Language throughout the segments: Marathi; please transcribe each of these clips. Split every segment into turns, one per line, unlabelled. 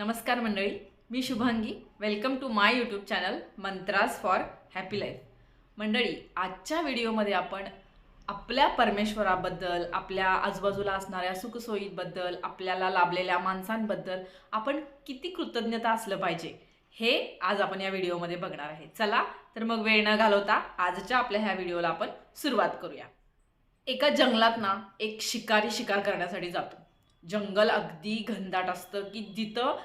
नमस्कार मंडळी मी Shubhangi. Welcome to my YouTube channel mantras for happy life मंडळी आजच्या व्हिडिओमध्ये आपण आपल्या परमेश्वराबद्दल आपल्या आजूबाजूला असणाऱ्या सुखसोयीबद्दल आपल्याला लाभलेल्या माणसांबद्दल आपण किती कृतज्ञता असलं पाहिजे हे आज आपण या व्हिडिओमध्ये बघणार आहे. चला तर मग वेळ न घालवता आजच्या आपल्या ह्या व्हिडिओला आपण सुरुवात करूया. एका जंगलात ना एक शिकारी शिकार करण्यासाठी जातो. जंगल अगदी घनदाट असतं की जिथं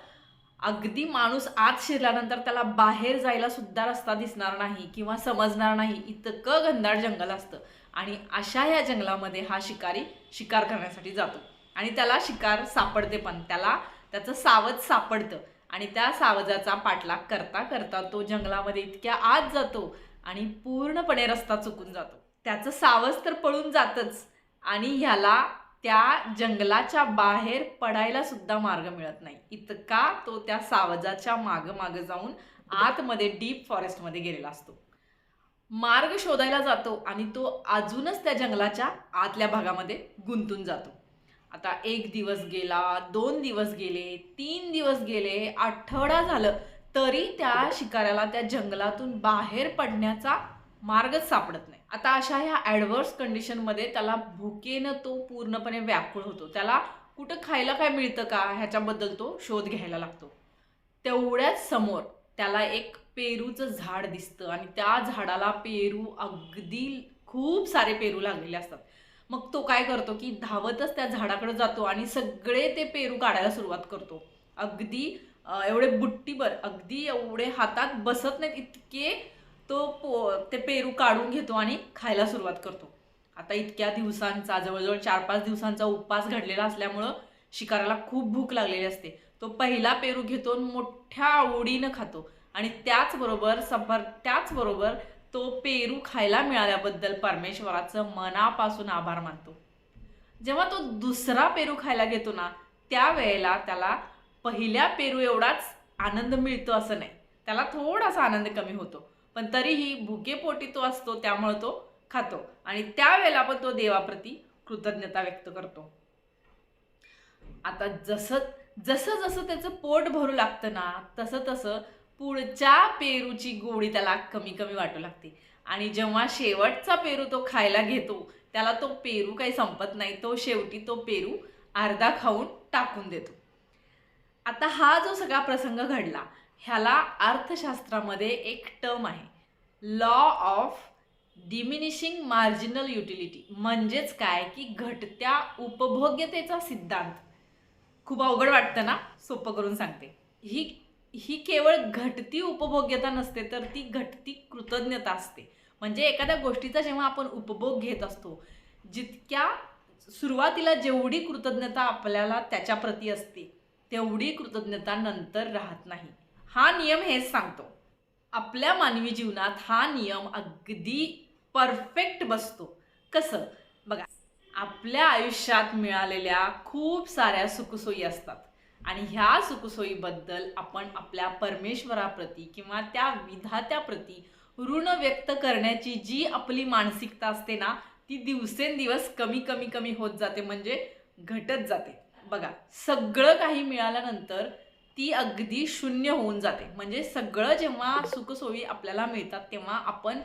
अगदी माणूस आत शिरल्यानंतर त्याला बाहेर जायला सुद्धा रस्ता दिसणार नाही किंवा समजणार नाही. इतकं घनदाट जंगल असतं. आणि अशा या जंगलामध्ये हा शिकारी शिकार करण्यासाठी जातो. आणि त्याला शिकार सापडते पण. त्याला त्याचं सावज सापडतं. आणि त्या सावजाचा पाठलाग करता करता तो जंगलामध्ये इतक्या आत जातो आणि पूर्णपणे रस्ता चुकून जातो. त्याचं सावज तर पळून जातच. आणि ह्याला त्या जंगलाच्या बाहेर पडायला सुद्धा मार्ग मिळत नाही. इतका तो त्या सावजाच्या मागं मागं जाऊन आतमध्ये डीप फॉरेस्टमध्ये गेलेला असतो. मार्ग शोधायला जातो आणि तो अजूनच त्या जंगलाच्या आतल्या भागामध्ये गुंतून जातो. आता एक दिवस गेला दोन दिवस गेले तीन दिवस गेले आठवडा झालं तरी त्या शिकाऱ्याला त्या जंगलातून बाहेर पडण्याचा मार्गच सापडत नाही. आता अशा ह्या ॲडव्हर्स कंडिशनमध्ये त्याला भुकेनं तो पूर्णपणे व्याकुळ होतो. त्याला कुठं खायला काय मिळतं का ह्याच्याबद्दल तो शोध घ्यायला लागतो. तेवढ्याच समोर त्याला एक पेरूचं झाड दिसतं आणि त्या झाडाला पेरू अगदी खूप सारे पेरू लागलेले असतात. मग तो काय करतो की धावतच त्या झाडाकडे जातो आणि सगळे ते पेरू काढायला सुरुवात करतो. अगदी एवढे बुट्टीभर अगदी एवढे हातात बसत नाहीत इतके तो पो ते पेरू काढून घेतो आणि खायला सुरुवात करतो. आता इतक्या दिवसांचा जवळजवळ चार पाच दिवसांचा उपवास घडलेला असल्यामुळं शिकाराला खूप भूक लागलेली असते. तो पहिला पेरू घेतो मोठ्या आवडीनं खातो. आणि त्याचबरोबर सफर त्याचबरोबर तो पेरू खायला मिळाल्याबद्दल परमेश्वराचं मनापासून आभार मानतो. जेव्हा तो दुसरा पेरू खायला घेतो ना त्यावेळेला त्याला पहिल्या पेरू एवढाच आनंद मिळतो असं नाही. त्याला थोडासा आनंद कमी होतो. पण तरीही भुकेपोटी तो असतो त्यामुळे तो खातो. आणि त्यावेळेला पण तो देवाप्रती कृतज्ञता व्यक्त करतो. आता जसं जसं जसं त्याचं पोट भरू लागतं ना तसं तसं पुढच्या पेरूची गोडी त्याला कमी कमी वाटू लागते. आणि जेव्हा शेवटचा पेरू तो खायला घेतो त्याला तो पेरू काही संपत नाही तो शेवटी तो पेरू अर्धा खाऊन टाकून देतो. आता हा जो सगळा प्रसंग घडला ह्याला अर्थशास्त्रामध्ये एक टर्म आहे. Law of diminishing marginal utility म्हणजेच काय? की घटत्या उपभोग्यतेचा सिद्धांत. खूप अवघड वाटतं ना? सोपं करून सांगते. ही ही केवळ घटती उपभोग्यता नसते तर ती घटती कृतज्ञता असते. म्हणजे एखाद्या गोष्टीचा जेव्हा आपण उपभोग घेत असतो जितक्या सुरुवातीला जेवढी कृतज्ञता आपल्याला त्याच्याप्रती असते तेवढी कृतज्ञता नंतर राहत नाही. हा नियम हेच सांगतो. आपल्या मानवी जीवनात हा नियम अगदी परफेक्ट बसतो. कसं? बघा आपल्या आयुष्यात मिळालेल्या खूप साऱ्या सुखसोयी असतात. आणि ह्या सुखसोयीबद्दल आपण आपल्या परमेश्वराप्रती किंवा त्या विधात्याप्रती ऋण व्यक्त करण्याची जी आपली मानसिकता असते ना ती दिवसेंदिवस कमी कमी कमी होत जाते म्हणजे घटत जाते. बघा सगळं काही मिळाल्यानंतर ती अगदी शून्य होऊन जाते. म्हणजे सगळं जेव्हा सुखसोयी आपल्याला मिळतात तेव्हा आपण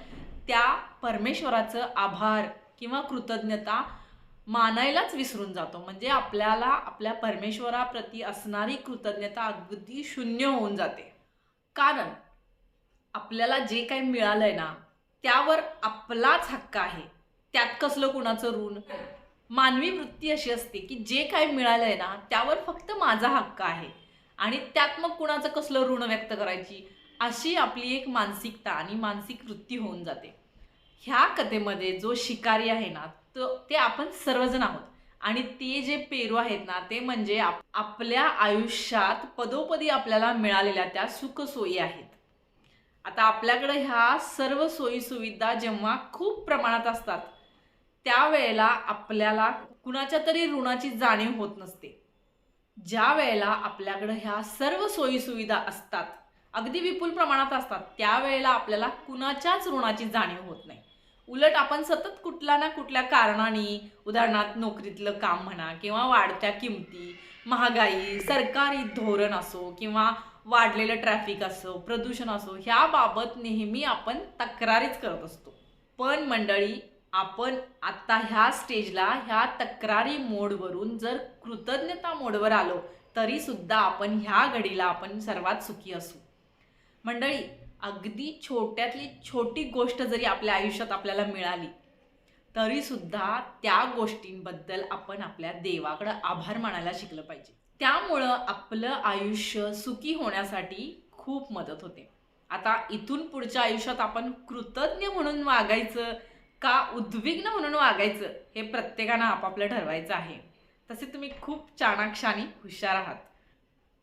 त्या परमेश्वराचं आभार किंवा कृतज्ञता मानायलाच विसरून जातो. म्हणजे आपल्याला आपल्या परमेश्वराप्रती असणारी कृतज्ञता अगदी शून्य होऊन जाते. कारण आपल्याला जे काही मिळालंय ना त्यावर आपलाच हक्क आहे. त्यात कसलं कुणाचं ऋण? मानवी वृत्ती अशी असते की जे काही मिळालंय ना त्यावर फक्त माझा हक्क आहे. आणि त्यात मग कुणाचं कसलं ऋण व्यक्त करायची? अशी आपली एक मानसिकता आणि मानसिक वृत्ती होऊन जाते. ह्या कथेमध्ये जो शिकारी आहे ना तो ते आपण सर्वजण आहोत. आणि ते जे पेरू आहेत ना ते म्हणजे आप आपल्या आयुष्यात पदोपदी आपल्याला मिळालेल्या त्या सुखसोयी आहेत. आता आपल्याकडे ह्या सर्व सोयी सुविधा जेव्हा खूप प्रमाणात असतात त्यावेळेला आपल्याला कुणाच्या तरी ऋणाची जाणीव होत नसते. ज्या वेळेला आपल्याकडं ह्या सर्व सोयीसुविधा असतात अगदी विपुल प्रमाणात असतात त्यावेळेला आपल्याला कुणाच्याच ऋणाची जाणीव होत नाही. उलट आपण सतत कुठल्या ना कुठल्या कारणाने उदाहरणार्थ नोकरीतलं काम म्हणा किंवा वाढत्या किमती महागाई सरकारी धोरण असो किंवा वाढलेलं ट्रॅफिक असो प्रदूषण असो ह्याबाबत नेहमी आपण तक्रारीच करत असतो. पण मंडळी आपण आता ह्या स्टेजला ह्या तक्रारी मोडवरून जर कृतज्ञता मोडवर आलो तरी सुद्धा आपण ह्या घडीला आपण सर्वात सुखी असू. मंडळी अगदी छोट्यातली छोटी गोष्ट जरी आपल्या आयुष्यात आपल्याला मिळाली तरी सुद्धा त्या गोष्टींबद्दल आपण आपल्या देवाकडं आभार मानायला शिकलं पाहिजे. त्यामुळं आपलं आयुष्य सुखी होण्यासाठी खूप मदत होते. आता इथून पुढच्या आयुष्यात आपण कृतज्ञ म्हणून वागायचं का उद्विग्न म्हणून वागायचं हे प्रत्येकानं आपापलं ठरवायचं आहे. तसे तुम्ही खूप चाणाक्षानी हुशार आहात.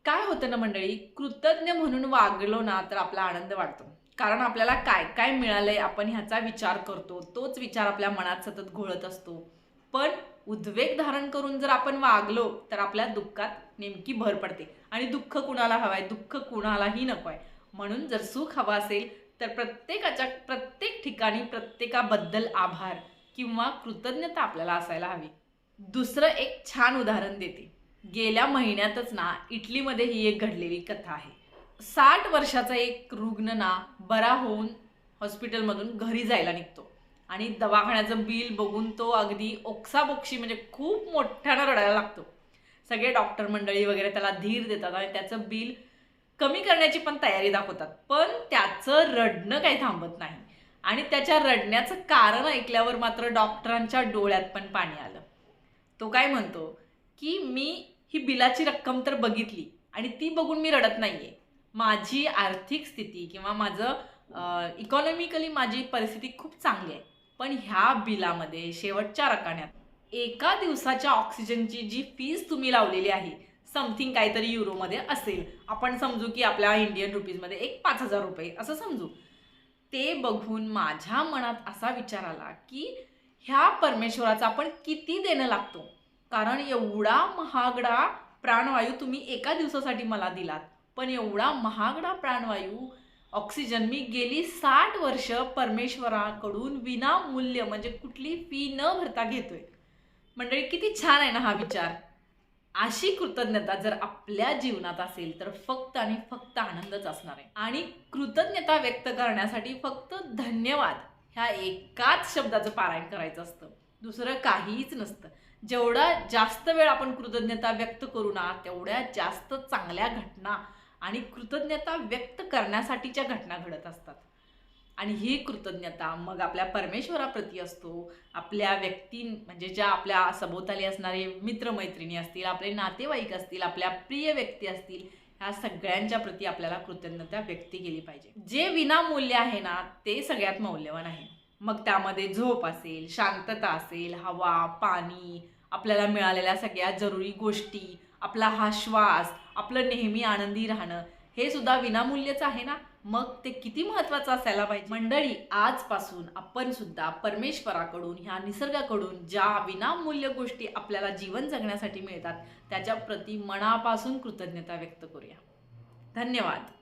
काय होतं ना मंडळी कृतज्ञ म्हणून वागलो ना तर आपला आनंद वाढतो. कारण आपल्याला काय काय मिळालंय आपण ह्याचा विचार करतो. तोच विचार आपल्या मनात सतत घोळत असतो. पण उद्वेग धारण करून जर आपण वागलो तर आपल्या दुःखात नेमकी भर पडते. आणि दुःख कुणाला हवंय? दुःख कुणालाही नको आहे म्हणून जर सुख हवं असेल तर प्रत्येकाच्या प्रत्येक ठिकाणी प्रत्येकाबद्दल आभार किंवा कृतज्ञता आपल्याला असायला हवी. दुसरं एक छान उदाहरण देते. गेल्या महिन्यातच ना इटलीमध्ये ही एक घडलेली कथा आहे. साठ वर्षाचा एक रुग्ण ना बरा होऊन हॉस्पिटलमधून घरी जायला निघतो. आणि दवाखान्याचं बिल बघून तो अगदी ओक्साबोक्षी म्हणजे खूप मोठ्यानं रडायला लागतो. सगळे डॉक्टर मंडळी वगैरे त्याला धीर देतात आणि त्याचं बिल कमी करण्याची पण तयारी दाखवतात. पण त्याचं रडणं काही थांबत नाही. आणि त्याच्या रडण्याचं कारण ऐकल्यावर मात्र डॉक्टरांच्या डोळ्यात पण पाणी आलं. तो काय म्हणतो? की मी ही बिलाची रक्कम तर बघितली आणि ती बघून मी रडत नाही आहे माझी आर्थिक स्थिती किंवा माझं इकॉनॉमिकली माझी परिस्थिती खूप चांगली आहे. पण ह्या बिलामध्ये शेवटच्या रकान्यात एका दिवसाच्या ऑक्सिजनची जी फीज तुम्ही लावलेली आहे समथिंग काहीतरी युरोमध्ये असेल. आपण समजू की आपल्या इंडियन रुपीजमध्ये एक पाच हजार रुपये असं समजू. ते बघून माझ्या मनात असा विचार आला की ह्या परमेश्वराचा आपण किती देणं लागतो? कारण एवढा महागडा प्राणवायू तुम्ही एका दिवसासाठी मला दिलात. पण एवढा महागडा प्राणवायू ऑक्सिजन मी गेली साठ वर्ष परमेश्वराकडून विनामूल्य म्हणजे कुठली फी न भरता घेतोय. मंडळी किती छान आहे ना हा विचार. अशी कृतज्ञता जर आपल्या जीवनात असेल तर फक्त आणि फक्त आनंदच असणार आहे. आणि कृतज्ञता व्यक्त करण्यासाठी फक्त धन्यवाद ह्या एकाच शब्दाचं पारायण करायचं असतं. दुसरं काहीच नसतं. जेवढा जास्त वेळ आपण कृतज्ञता व्यक्त करू ना तेवढ्या जास्त चांगल्या घटना आणि कृतज्ञता व्यक्त करण्यासाठीच्या घटना घडत असतात. आणि ही कृतज्ञता मग आपल्या परमेश्वराप्रती असतो आपल्या व्यक्ती म्हणजे ज्या आपल्या सभोवताली असणारे मित्रमैत्रिणी असतील आपले नातेवाईक असतील आपल्या प्रिय व्यक्ती असतील ह्या सगळ्यांच्या प्रती आपल्याला कृतज्ञता व्यक्त केली पाहिजे. जे विनामूल्य आहे ना ते सगळ्यात मौल्यवान आहे. मग त्यामध्ये झोप असेल शांतता असेल हवा पाणी आपल्याला मिळालेल्या सगळ्या जरुरी गोष्टी आपला हा श्वास आपलं नेहमी आनंदी राहणं हे सुद्धा विनामूल्यच आहे ना? मग ते किती महत्वाचं असायला पाहिजे? मंडळी आजपासून आपण सुद्धा परमेश्वराकडून ह्या निसर्गाकडून ज्या विनामूल्य गोष्टी आपल्याला जीवन जगण्यासाठी मिळतात त्याच्या प्रति मनापासून कृतज्ञता व्यक्त करूया. धन्यवाद.